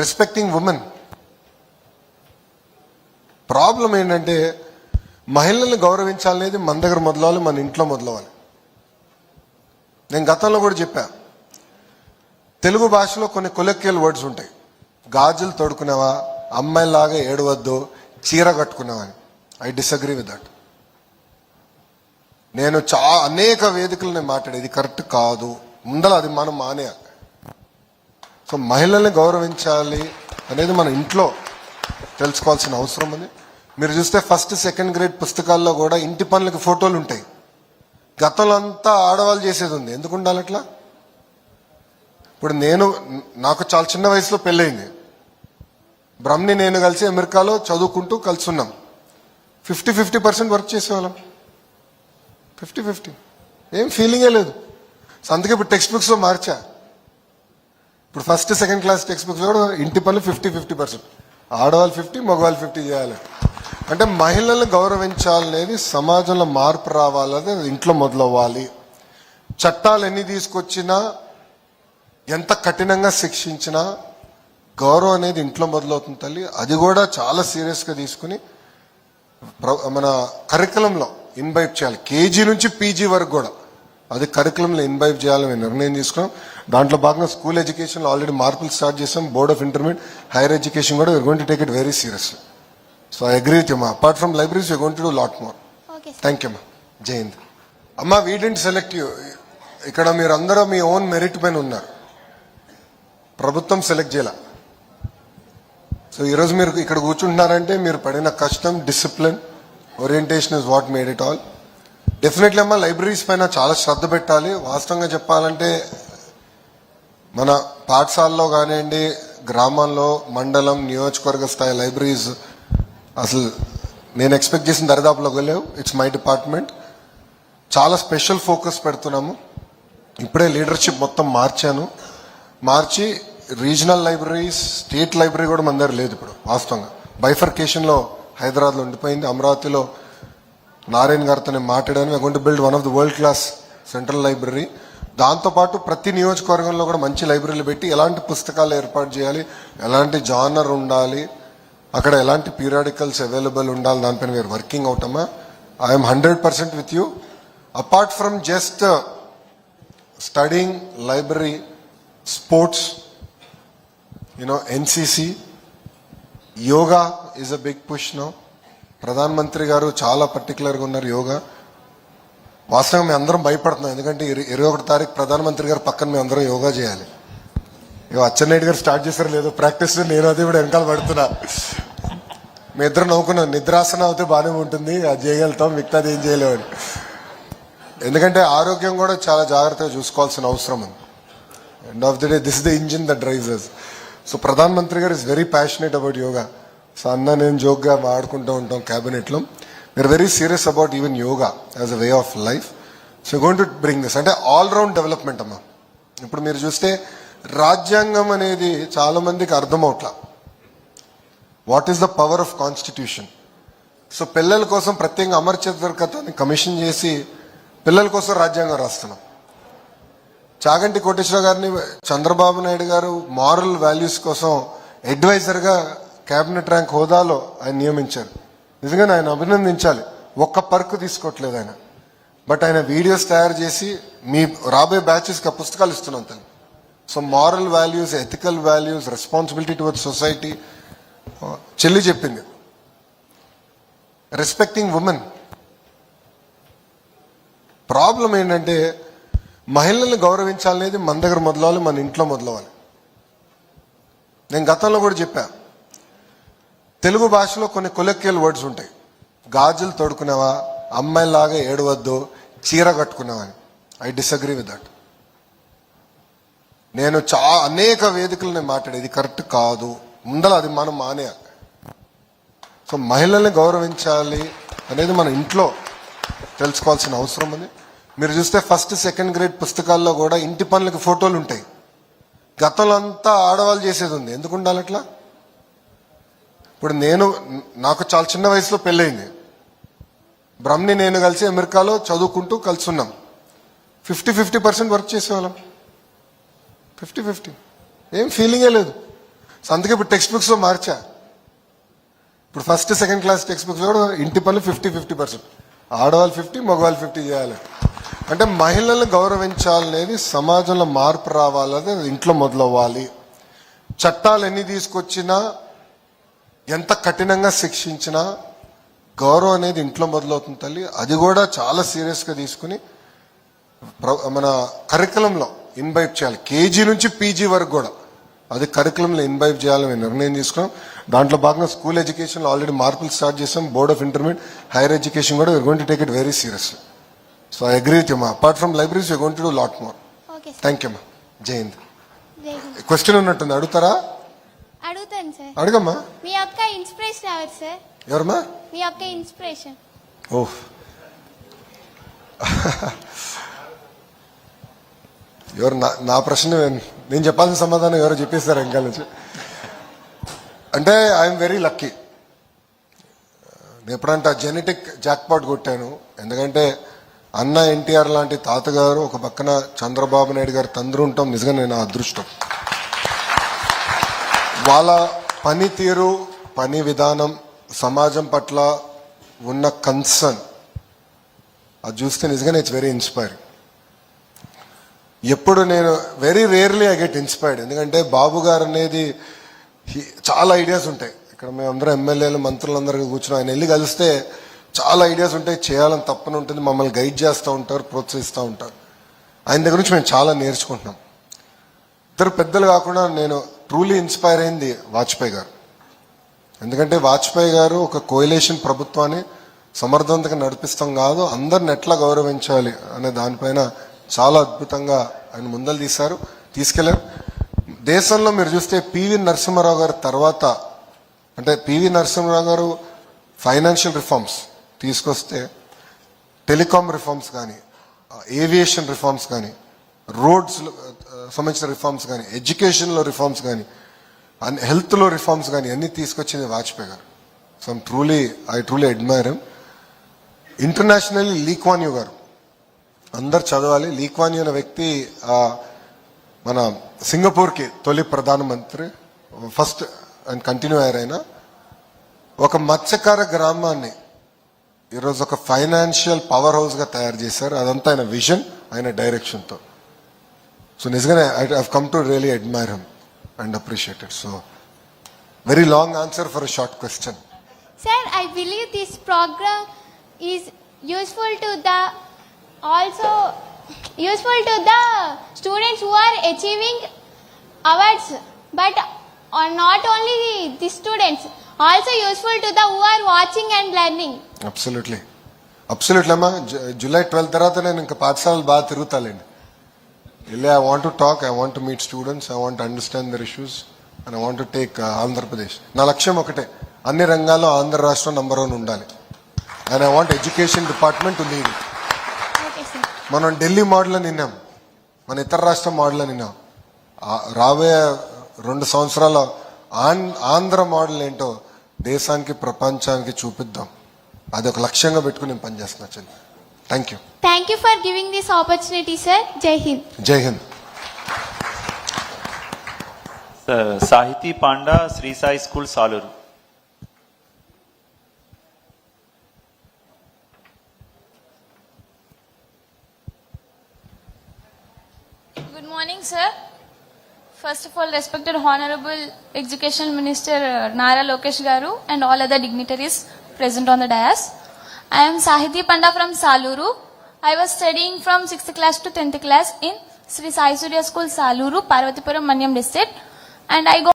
Respecting women problem ఏంటంటే మహిళలను గౌరవించాలనేది మన దగ్గర మొదలవాలి మన ఇంట్లో మొదలవాలి నేను గతంలో కూడా చెప్పా తెలుగు భాషలో కొన్ని కొలెక్కియల్ వర్డ్స్ ఉంటాయి గాజులు తోడుకునేవా అమ్మాయిలాగా ఏడవద్దు చీర కట్టుకునేవా అని ఐ డిసగ్రీ విత్ దట్ నేను చా అనేక వేదికలు నేను మాట్లాడేది కరెక్ట్ కాదు ముందల అది మనం మానేయాలి సో మహిళల్ని గౌరవించాలి అనేది మన ఇంట్లో తెలుసుకోవాల్సిన అవసరం ఉంది మీరు చూస్తే ఫస్ట్ సెకండ్ గ్రేడ్ పుస్తకాల్లో కూడా ఇంటి పనులకి ఫోటోలు ఉంటాయి గతంలో అంతా ఆడవాళ్ళు చేసేది ఉంది ఎందుకు ఉండాలి అట్లా ఇప్పుడు నేను నాకు చాలా చిన్న వయసులో పెళ్ళయింది బ్రహ్మని నేను కలిసి అమెరికాలో చదువుకుంటూ కలిసి ఉన్నాం ఫిఫ్టీ ఫిఫ్టీ పర్సెంట్ వర్క్ చేసేవాళ్ళం ఫిఫ్టీ ఫిఫ్టీ ఏం ఫీలింగే లేదు అందుకే ఇప్పుడు టెక్స్ట్ బుక్స్లో మార్చా ఇప్పుడు first second class text books కూడా ఇంటి పనులు ఫిఫ్టీ ఫిఫ్టీ పర్సెంట్ ఆడవాళ్ళు ఫిఫ్టీ మగవాళ్ళు ఫిఫ్టీ చేయాలి అంటే మహిళలను గౌరవించాలనేది సమాజంలో మార్పు రావాలనేది ఇంట్లో మొదలవ్వాలి చట్టాలు ఎన్ని తీసుకొచ్చినా ఎంత కఠినంగా శిక్షించినా గౌరవం అనేది ఇంట్లో మొదలవుతుంది తల్లి అది కూడా చాలా సీరియస్గా తీసుకుని మన కరికులంలో ఇన్వైట్ చేయాలి కేజీ నుంచి పీజీ వరకు కూడా అది కరికులంలో ఇన్వైవ్ చేయాలని నిర్ణయం తీసుకున్నాం దాంట్లో భాగంగా స్కూల్ ఎడ్యుకేషన్లో ఆల్రెడీ మార్పులు స్టార్ట్ చేసాం board of intermediate higher education కూడా going to take it very serious so I agree with మా apart from libraries you going to do lot more thank you అమ్మా జై హింద్ అమ్మ వీడెంట్ సెలెక్ట్ ఇక్కడ మీరు అందరూ మీ ఓన్ మెరిట్ పైన ఉన్నారు ప్రభుత్వం సెలెక్ట్ చేయాల సో ఈరోజు మీరు ఇక్కడ కూర్చుంటున్నారంటే మీరు పడిన కష్టం discipline orientation is what made it all definitely అమ్మ లైబ్రరీస్ పైన చాలా శ్రద్ధ పెట్టాలి వాస్తవంగా చెప్పాలంటే మన పాఠశాలలో కానివ్వండి గ్రామంలో మండలం నియోజకవర్గ స్థాయి లైబ్రరీస్ అసలు నేను ఎక్స్పెక్ట్ చేసిన దరిదాపులోకి లేవు ఇట్స్ మై డిపార్ట్మెంట్ చాలా స్పెషల్ ఫోకస్ పెడుతున్నాము ఇప్పుడే లీడర్షిప్ మొత్తం మార్చాను మార్చి రీజనల్ లైబ్రరీస్ స్టేట్ లైబ్రరీ కూడా మన దగ్గర లేదు ఇప్పుడు వాస్తవంగా బైఫర్కేషన్లో హైదరాబాద్లో ఉండిపోయింది అమరావతిలో నారాయణ గారితో నేను మాట్లాడాను I gonna build one of the world class central library దాంతోపాటు ప్రతి నియోజకవర్గంలో కూడా మంచి లైబ్రరీలు పెట్టి ఎలాంటి పుస్తకాలు ఏర్పాటు చేయాలి ఎలాంటి జానర్ ఉండాలి అక్కడ ఎలాంటి పీరియాడికల్స్ అవైలబుల్ ఉండాలి దానిపైన వీఆర్ వర్కింగ్ అవుట్ అమ్మా I'm hundred percent with you apart from just studying library sports you know NCC yoga is a big push no ప్రధానమంత్రి గారు చాలా పర్టికులర్గా ఉన్నారు యోగా వాస్తవం మేము అందరం భయపడుతున్నాం ఎందుకంటే ఇరవై ఒకటి తారీఖు ప్రధానమంత్రి గారు పక్కన మేము అందరం యోగా చేయాలి ఇక అచ్చెన్నాయుడు గారు స్టార్ట్ చేశారు లేదు ప్రాక్టీస్ నేను అది కూడా వెనకాల పడుతున్నా మీ ఇద్దరు నవ్వుకున్నాం నిద్రాసనం అవుతే బాగానే ఉంటుంది అది చేయగలుగుతాం మిగతాది ఏం చేయలేమని ఎందుకంటే ఆరోగ్యం కూడా చాలా జాగ్రత్తగా చూసుకోవాల్సిన అవసరం ఉంది end of the day this the engine the drives so ప్రధానమంత్రి గారు is very passionate about yoga so అన్న నేను జోక్గా వాడుకుంటూ ఉంటాం క్యాబినెట్లో we are very serious about even yoga as a way of life so going to bring this అంటే all round development అమ్మా ఇప్పుడు మీరు చూస్తే రాజ్యాంగం అనేది చాలామందికి అర్థమవుట్లా what is the power of constitution so పిల్లల కోసం ప్రత్యేకంగా అమర్చేతర్కతని కమిషన్ చేసి పిల్లల కోసం రాజ్యాంగం రాస్తున్నాం చాగంటి కోటేశ్వర గారిని చంద్రబాబు నాయుడు గారు మారల్ వాల్యూస్ కోసం అడ్వైజర్గా క్యాబినెట్ ర్యాంక్ హోదాలో ఆయన నియమించారు నిజంగా ఆయన అభినందించాలి ఒక్క పర్క్ తీసుకోవట్లేదు ఆయన బట్ ఆయన వీడియోస్ తయారు చేసి మీ రాబోయే బ్యాచెస్కి ఆ పుస్తకాలు ఇస్తున్నాం తను so moral values ethical values responsibility toward society చెల్లి చెప్పింది రెస్పెక్టింగ్ ఉమెన్ ప్రాబ్లం ఏంటంటే మహిళలను గౌరవించాలనేది మన దగ్గర మొదలవ్వాలి మన ఇంట్లో మొదలవ్వాలి నేను గతంలో కూడా చెప్పాను తెలుగు భాషలో కొన్ని కొలెక్కియల్ వర్డ్స్ ఉంటాయి గాజులు తోడుకునేవా అమ్మాయిలాగా ఏడవద్దు చీర కట్టుకునేవా అని ఐ డిసగ్రీ విత్ దట్ నేను చా అనేక వేదికలు నేను మాట్లాడేది కరెక్ట్ కాదు ముందర అది మనం మానేయాలి సో మహిళల్ని గౌరవించాలి అనేది మన ఇంట్లో తెలుసుకోవాల్సిన అవసరం ఉంది మీరు చూస్తే ఫస్ట్ సెకండ్ గ్రేడ్ పుస్తకాల్లో కూడా ఇంటి పనులకి ఫోటోలు ఉంటాయి గతంలో అంతా ఆడవాళ్ళు చేసేది ఉంది ఎందుకు ఉండాలి అట్లా ఇప్పుడు నేను నాకు చాలా చిన్న వయసులో పెళ్ళయింది బ్రహ్మని నేను కలిసి అమెరికాలో చదువుకుంటూ కలుసున్నాం ఫిఫ్టీ ఫిఫ్టీ పర్సెంట్ వర్క్ చేసేవాళ్ళం ఫిఫ్టీ ఫిఫ్టీ ఏం ఫీలింగే లేదు సో అందుకే ఇప్పుడు టెక్స్ట్ బుక్స్లో మార్చా ఇప్పుడు first second class text books కూడా ఇంటి పనులు ఫిఫ్టీ ఫిఫ్టీ పర్సెంట్ ఆడవాళ్ళు ఫిఫ్టీ మగవాళ్ళు ఫిఫ్టీ చేయాలి అంటే మహిళలను గౌరవించాలనేది సమాజంలో మార్పు రావాలనేది ఇంట్లో మొదలవ్వాలి చట్టాలు ఎన్ని తీసుకొచ్చినా ఎంత కఠినంగా శిక్షించినా గౌరవం అనేది ఇంట్లో మొదలవుతుంది తల్లి అది కూడా చాలా సీరియస్గా తీసుకుని మన కరికులంలో ఇన్వైవ్ చేయాలి కేజీ నుంచి పీజీ వరకు కూడా అది కరికులంలో ఇన్వైవ్ చేయాలని నిర్ణయం తీసుకున్నాం దాంట్లో భాగంగా స్కూల్ ఎడ్యుకేషన్లో ఆల్రెడీ మార్పులు స్టార్ట్ చేసాం board of intermediate higher education కూడా going to take it very serious so I agree with you మా apart from libraries you going to do lot more thank you మా జై హింద్ క్వశ్చన్ ఉన్నట్టుంది అడుగుతారా అడుగుతాను సార్ అడగమ్మా మీ యొక్క ఇన్స్పిరేషన్ ఎవరు సార్ ఎవరమ్మా మీ యొక్క ఇన్స్పిరేషన్ ఓహ్ ఎవరు నా నా ప్రశ్న నేను చెప్పాల్సిన సమాధానం ఎవరో చెప్పేస్తారు ఇంకా నుంచి అంటే ఐఎమ్ వెరీ లక్కీ నేను ఎప్పుడంటే జెనెటిక్ జాక్పాట్ కొట్టాను ఎందుకంటే అన్న ఎన్టీఆర్ లాంటి తాతగారు ఒక పక్కన చంద్రబాబు నాయుడు గారు తండ్రి ఉంటాం నిజంగా నేను అదృష్టం వాళ్ళ పనితీరు పని విధానం సమాజం పట్ల ఉన్న కన్సర్న్ అది చూస్తే నిజంగానే ఇట్స్ వెరీ ఇన్స్పైరింగ్ ఎప్పుడు నేను very rarely I get inspired ఎందుకంటే బాబు గారు అనేది చాలా ఐడియాస్ ఉంటాయి ఇక్కడ మేము అందరం ఎమ్మెల్యేలు మంత్రులందరూ కూర్చుని ఆయన వెళ్ళి కలిస్తే చాలా ఐడియాస్ ఉంటాయి చేయాలని తప్పని ఉంటుంది మమ్మల్ని గైడ్ చేస్తూ ఉంటారు ప్రోత్సహిస్తూ ఉంటారు ఆయన దగ్గర నుంచి మేము చాలా నేర్చుకుంటున్నాం ఇద్దరు పెద్దలు కాకుండా నేను ట్రూలీ ఇన్స్పైర్ అయింది వాజ్పేయి గారు ఎందుకంటే వాజ్పేయి గారు ఒక కోయిలేషన్ ప్రభుత్వాన్ని సమర్థవంతంగా నడిపిస్తాం కాదు అందరిని ఎట్లా గౌరవించాలి అనే దానిపైన చాలా అద్భుతంగా ఆయన ముందలు తీశారు తీసుకెళ్లారు దేశంలో మీరు చూస్తే పివి నరసింహారావు గారి తర్వాత అంటే PV Narasimha Rao garu financial reforms తీసుకొస్తే టెలికాం రిఫార్మ్స్ కానీ ఏవియేషన్ రిఫార్మ్స్ కానీ రోడ్స్ సంబంధించిన రిఫార్మ్స్ కానీ ఎడ్యుకేషన్లో రిఫార్మ్స్ కానీ అండ్ హెల్త్లో రిఫార్మ్స్ కానీ అన్నీ తీసుకొచ్చింది వాజ్పేయి గారు so truly I truly admire internationally Lee Kuan Yew గారు అందరు చదవాలి లీక్వాన్యూ అనే వ్యక్తి మన సింగపూర్కి తొలి ప్రధానమంత్రి ఫస్ట్ అండ్ కంటిన్యూ అయ్యారైన ఒక మత్స్యకార గ్రామాన్ని ఈరోజు ఒక ఫైనాన్షియల్ పవర్ హౌస్గా తయారు చేశారు అదంతా ఆయన విజన్ ఆయన డైరెక్షన్తో సో నిజంగానే I have come to really admire him and appreciated so very long answer for short question sir I believe this programme is useful to the also useful to the students who are achieving awards but not only the students also useful to the who are watching and learning absolutely absolutely అమ్మా July twelfth తర్వాత నేను ఇంకా పాఠశాలలు బాగా తిరుగుతాలేండి Really, I want to talk I want to meet students I want to understand their issues, and I want to uh, నా లక్ష్యం ఒకటే అన్ని రంగాల్లో ఆంధ్ర రాష్ట్రం నంబర్ వన్ ఉండాలి and I want education department ఇది మనం ఢిల్లీ మోడల్ నిన్నాం మన ఇతర రాష్ట్రం మోడల్ నిన్నాం రాబోయే రెండు సంవత్సరాల ఆన్ ఆంధ్ర మోడల్ ఏంటో దేశానికి ప్రపంచానికి చూపిద్దాం అది ఒక లక్ష్యంగా పెట్టుకుని నేను పనిచేస్తున్నా చెల్లి Thank you. Thank you for giving this opportunity, sir. Jai Hind. Jai Hind. Sahiti Panda, Sri Sai School, Salur. Good morning, sir. First of all, respected Honorable Education Minister uh, Nara Lokesh Garu and all other dignitaries present on the dais. I am Sahiti Panda from Saluru. I was studying from 6th class to 10th class in Sri Sai Surya School, Saluru, Parvatipuram, Manyam district. And I go